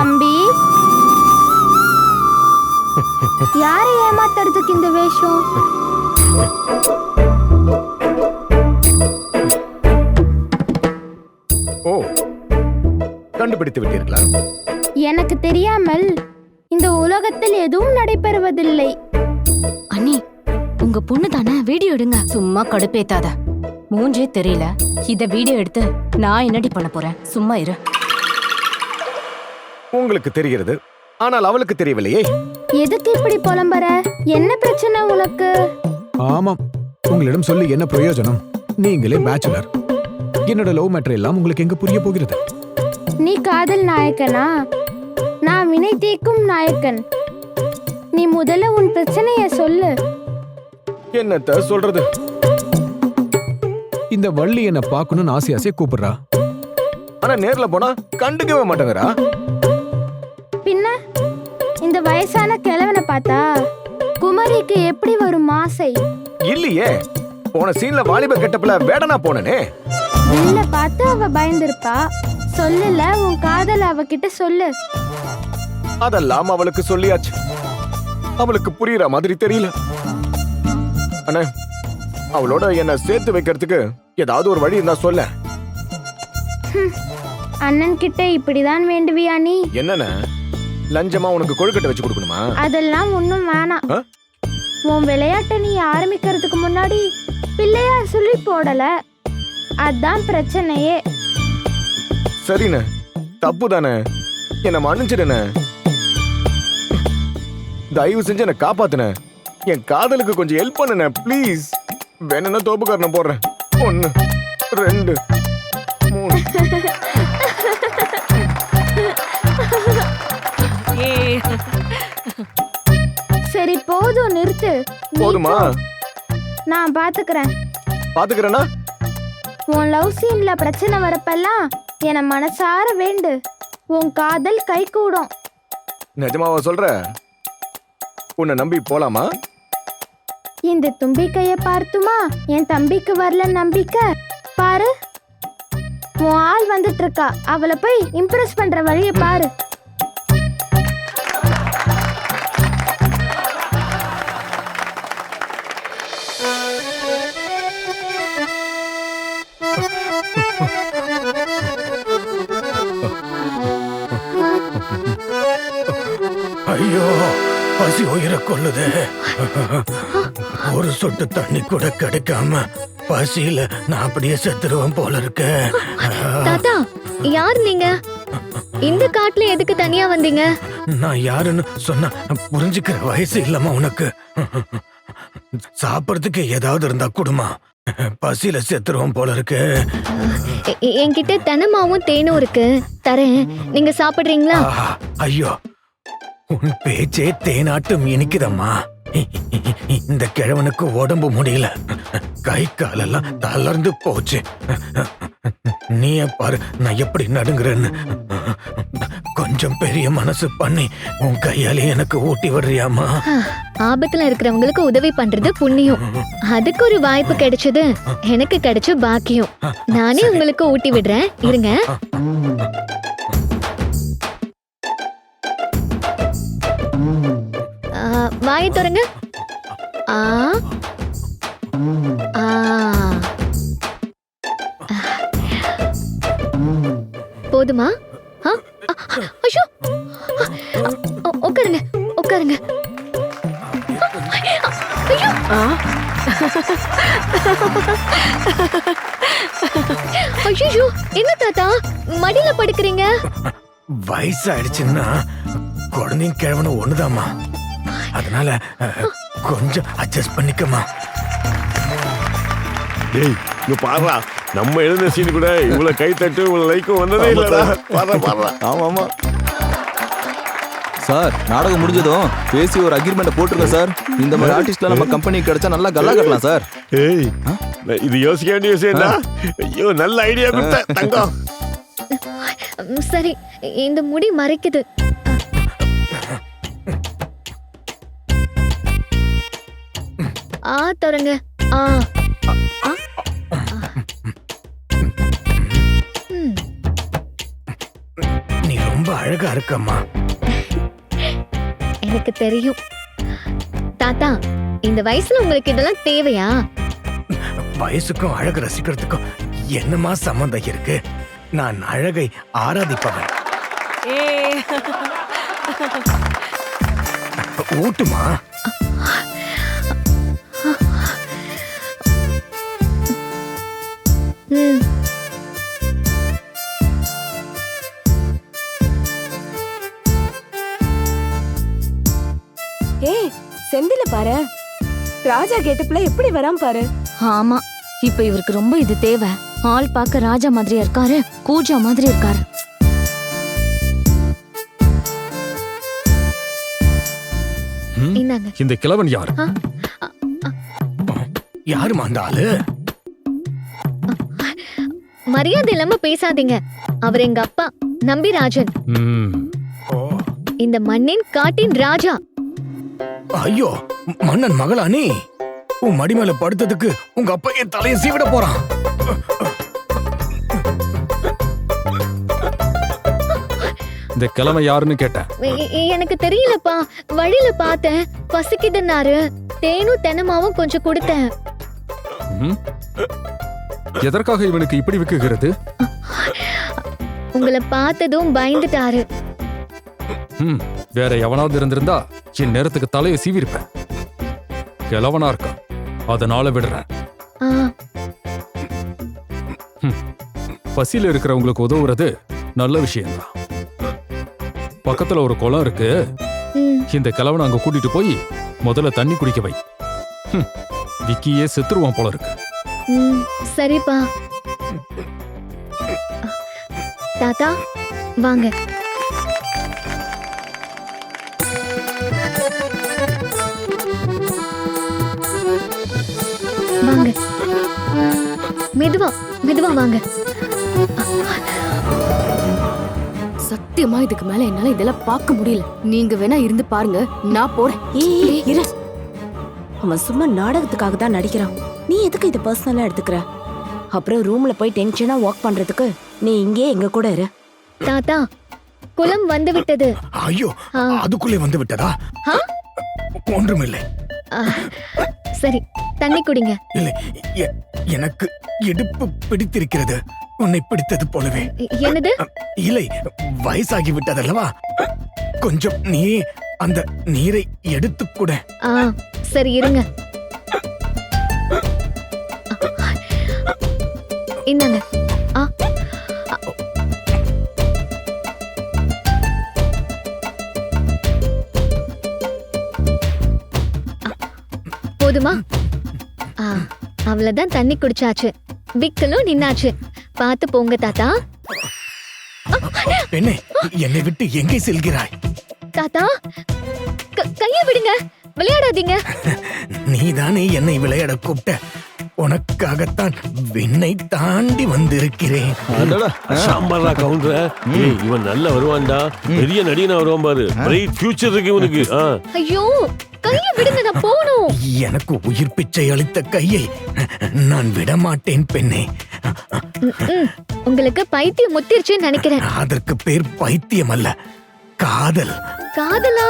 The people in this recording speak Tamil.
தம்பி. யாரை ஏமாத்துறதுக்கு இந்த வேஷம்? ஓ கண்டுபிடித்து விட்டீர்களா? எனக்கு தெரியாமல் இந்த உலகத்தில் எதுவும் நடைபெறுவதில்லை. அண்ணி உங்க பொண்ணு தானே? வீடியோ எடுங்க. சும்மா கடுப்பேத்தாத. மூஞ்சே தெரியல. இத வீடியோ எடுத்து நான் என்னடி பண்ண போறேன்? சும்மா இரு. உங்களுக்கு தெரிகிறது. ஆனால் அவளுக்கு தெரியவில்லையே. எதுக்கு இப்படி புலம்புற? என்ன பிரச்சனை உனக்கு? ஆமாம். உங்களிடம் சொல்லி என்ன பிரயோஜனம்? நீங்களே பேச்சுலர் என்னோட லவ் மேட்டர் எல்லாம் உங்களுக்கு எங்க புரிய போகிறது? நீ காதல் நாயக்கனா? நான் வினை தீர்க்கும் நாயக்கன். நீ முதல்ல உன் பிரச்சனைய சொல்லு. என்னத்த சொல்றது? இந்த வள்ளி என்ன பார்க்கணும்னு ஆசை ஆசையா கூப்பிடுறா. ஆனா நேர்ல போனா கண்டுக்கவே மாட்டேங்கிறா. வயசான கிழவனை பார்த்தா குமரிக்கு எப்படி வரும் ஆசை? இல்லையே. போன சீன்ல வாலிப கெட்டப்புல வேடனா போனனே. உன்னை பார்த்து அவ பயந்திருப்பா. சொல்லல உன் காதல் அவகிட்ட சொல்லு. அதெல்லாம் அவளுக்கு சொல்லியாச்சு. அவளுக்கு புரியுற மாதிரி தெரியல. அண்ணே அவளோட என்ன சேர்த்து வைக்கிறதுக்கு ஏதாவது ஒரு வழி இருந்தா சொல்ல அண்ணன் கிட்ட இப்படிதான் வேண்டுவியா நீ? என்னண்ணே? லஞ்சமா உனக்கு கொழுக்கட்டை வச்சு கொடுக்கணுமா? அதெல்லாம் ஒண்ணும் வேணாம். ஆ? உன் விளையாட்டை நீ ஆரம்பிக்கிறதுக்கு முன்னாடி பிள்ளையார் சொல்லி போடல. அதான் பிரச்சனையே. சரிண்ணே. தப்பு தானே என்ன மன்னிச்சிடுண்ணே. தயவு செஞ்சு என்ன காப்பாத்துன என் காதலுக்கு கொஞ்சம் ஹெல்ப் பண்ணுண்ணே ப்ளீஸ் வேணும்னா தோப்புக்காரனை போடுறேன். ஒன்னு ரெண்டு போதுமா. நான் பாத்துக்கிறேன். பாத்துக்கிறேன்னா உன் லவ் சீன்ல பிரச்சனை வரப்பெல்லாம் என மனசார வேண்டு. உன் காதல் கை கூடும் நிஜமாவா சொல்ற? உன்னை நம்பி போலாமா? இந்த தும்பிக்கைய பார்த்துமா? என் தம்பிக்கு வரல நம்பிக்கை? பாரு. உன் ஆள் வந்துட்டு இருக்கா. அவளை போய் இம்ப்ரெஸ் பண்ற வழியை பாரு. பசி உயிரை கொள்ளுதே ஒரு சொட்டு தண்ணி கூட கிடைக்காம பசியில நான் அப்படியே செத்துருவேன் போல இருக்க. தாத்தா யார் நீங்க? இந்த காட்டுல எதுக்கு தனியா வந்தீங்க? நான் யாருன்னு சொன்னா புரிஞ்சுக்கிற வயசு இல்லம்மா உனக்கு. சாப்பிடறதுக்கு ஏதாவது இருந்தா குடுமா. பசியில செத்துருவோம் போல இருக்கு. என்கிட்ட தெனமாவும் தேனும் இருக்கு. தரேன். நீங்க சாப்பிடுறீங்களா? ஐயோ. உன் பேச்சே தேனாட்டம் இனிக்குதம்மா. இந்த கிழவனுக்கு உடம்பு முடியல. கை காலெல்லாம் தளர்ந்து போச்சு. நீயே பாரு நான் எப்படி நடுங்குறேன்னு. கொஞ்சம் பெரிய மனசு பண்ணி உன் கையாலே எனக்கு ஊட்டி விடுறியாமா ஆபத்துல இருக்கிறவங்களுக்கு உதவி பண்றது புண்ணியம். அதுக்கு ஒரு வாய்ப்பு கிடைச்சது. எனக்கு கிடைச்ச பாக்கியம். நானே உங்களுக்கு ஊட்டி விடுறேன். இருங்க. வாயை திறங்க. ஆ. ஆ. போதுமா? ஐயோ. உட்காருங்க உட்காருங்க ஐயோ என்ன தாத்தா? மடியில படுக்கிறீங்க. வயசாயிடுச்சுன்னா குழந்தையும் கிழவனும் ஒண்ணுதாம்மா. அதனால கொஞ்சம் அட்ஜஸ்ட் பண்ணிக்கமா டேய் இங்க பாடுறா நம்ம எழுந்த சீன் கூட இவ்வளவு கை தட்டு இவ்வளவு லைக்கும் வந்ததே இல்லடா. பாடுறா பாடுறா ஆமா ஆமா சார் நாடகம் முடிஞ்சதும் பேசி ஒரு அக்ரிமெண்ட் போட்டுருங்க சார். இந்த மாதிரி ஆர்டிஸ்ட்ல நம்ம கம்பெனி கிடைச்சா நல்லா கல்லா கட்டலாம் சார். ஏய். இது யோசிக்க வேண்டிய விஷயம் தான் ஐயோ நல்ல ஐடியா கொடுத்த தங்கம். சரி இந்த முடி மறைக்குது. ஆ தொடங்க ஆ. நீ ரொம்ப அழகா இருக்கம்மா. எனக்கு தெரியும். தாத்தா இந்த வயசுல உங்களுக்கு இதெல்லாம் தேவையா? வயசுக்கும் அழகு ரசிக்கிறதுக்கும் என்னமா சம்மந்தம் இருக்கு? நான் அழகை ஆராதிப்பவன். ஊட்டுமா? ம். ஏய் செந்தில பாரு. ராஜா கெட்டப்ல எப்படி வரான் பாரு? ஆமா இப்ப இவருக்கு ரொம்ப இது தேவை. ஆள் பார்க்க ராஜா மாதிரியா இருக்காரு கூஜா மாதிரி இருக்காரு. இந்தாங்க. இந்த கிழவன் யார்? யாருமா அந்த ஆளு? மரியாதை இல்லாம பேசாதீங்க. அவர் எங்க அப்பா நம்பிராஜன். ஓ, இந்த மண்ணின் காட்டின் ராஜா. ஐயோ மன்னன் மகளா நீ உன் மடி மேல படுத்ததுக்கு உங்க அப்பா என் தலையை சீவிட போறான். இந்த கிழமை யாருன்னு கேட்டேன். எனக்கு தெரியலப்பா. வழியில பார்த்தேன். பசிக்குதுன்னாரு. தேனும் தெனமாவும் கொஞ்சம் கொடுத்தேன். ம்? எதற்காக இவனுக்கு இப்படி விக்குகிறது? உங்களை பார்த்ததும் பயந்துட்டாரு. ம், வேற எவனாவது இருந்திருந்தா என் நேரத்துக்கு தலையை சீவிருப்பேன். கிழவனா இருக்கான். அதனால விடுறேன். ஆ, பசியில இருக்கிறவங்களுக்கு உதவுறது நல்ல விஷயம்தான். பக்கத்துல ஒரு குளம் இருக்கு. ம், இந்த கிழவனை அங்க கூட்டிட்டு போய் முதல்ல தண்ணி குடிக்க வை. ஹம், விக்கியே செத்துருவான் போல இருக்கு. ம், சரிப்பா. தாத்தா வாங்க. வாங்க. மெதுவா மெதுவா வாங்க. சத்தியமா இதுக்கு மேல என்னால இதெல்லாம் பார்க்க முடியல. நீங்க வேணா இருந்து பாருங்க. நான் போறேன். அவன் சும்மா நாடகத்துக்காக தான் நடிக்கிறான். நீ எதுக்கு இதை பர்சனலா எடுத்துக்கிற? அப்புறம் ரூம்ல போய் டென்ஷனா வாக் பண்றதுக்கு நீ இங்கே எங்க கூட இரு. தாத்தா குளம் வந்து விட்டது. ஐயோ. அதுக்குள்ளே வந்து விட்டதா? ஒன்றுமில்லை. சரி தண்ணி குடிங்க. இல்லை எனக்கு இடுப்பு பிடித்திருக்கிறது. உன்னை பிடித்தது போலவே. என்னது? இல்லை வயசாகி விட்டதல்லவா? கொஞ்சம் நீ அந்த நீரை எடுத்துக் கூட ஆ சரி இருங்க. இந்தாங்க ஆ போதுமா? ஆ அவ்வளவுதான் தண்ணி குடிச்சாச்சு. விக்கலும் நின்னாச்சு. பார்த்து போங்க தாத்தா. பெண்ணே என்னை விட்டு எங்கே செல்கிறாய்? தாத்தா கையை விடுங்க. விளையாடாதீங்க. நீதானே என்னை விளையாட கூப்பிட்ட. உனக்காகத்தான் விண்ணை தாண்டி வந்திருக்கிறேன். கவுண்டர? ஏய் இவன் நல்ல வருவான்டா. பெரிய நடிகனா வருவான் பாரு. பிரைட் ஃபியூச்சர் இருக்கு இவனுக்கு. ஐயோ கையை விடுங்க நான் போகணும். எனக்கு உயிர் பிச்சை அளித்த கையை நான் விடமாட்டேன் பெண்ணே. ம், ம். உங்களுக்கு பைத்தியம் முத்திருச்சுன்னு நினைக்கிறேன். அதற்கு பேர் பைத்தியம் அல்ல காதல். காதலா?